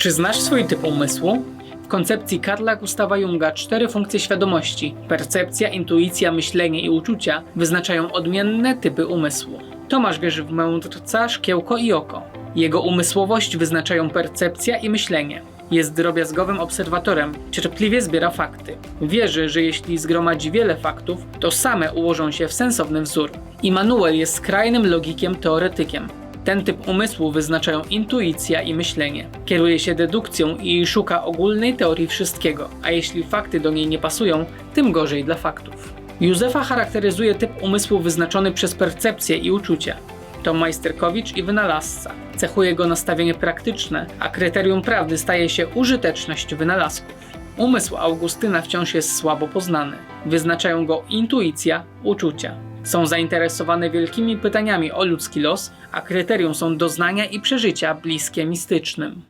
Czy znasz swój typ umysłu? W koncepcji Karla Gustawa Junga cztery funkcje świadomości percepcja, intuicja, myślenie i uczucia wyznaczają odmienne typy umysłu. Tomasz wierzy w mędrca, szkiełko i oko. Jego umysłowość wyznaczają percepcja i myślenie. Jest drobiazgowym obserwatorem, cierpliwie zbiera fakty. Wierzy, że jeśli zgromadzi wiele faktów, to same ułożą się w sensowny wzór. Immanuel jest skrajnym logikiem teoretykiem. Ten typ umysłu wyznaczają intuicja i myślenie. Kieruje się dedukcją i szuka ogólnej teorii wszystkiego, a jeśli fakty do niej nie pasują, tym gorzej dla faktów. Józefa charakteryzuje typ umysłu wyznaczony przez percepcję i uczucia. To majsterkowicz i wynalazca. Cechuje go nastawienie praktyczne, a kryterium prawdy staje się użyteczność wynalazków. Umysł Augustyna wciąż jest słabo poznany. Wyznaczają go intuicja, uczucia. Są zainteresowane wielkimi pytaniami o ludzki los, a kryterium są doznania i przeżycia bliskie mistycznym.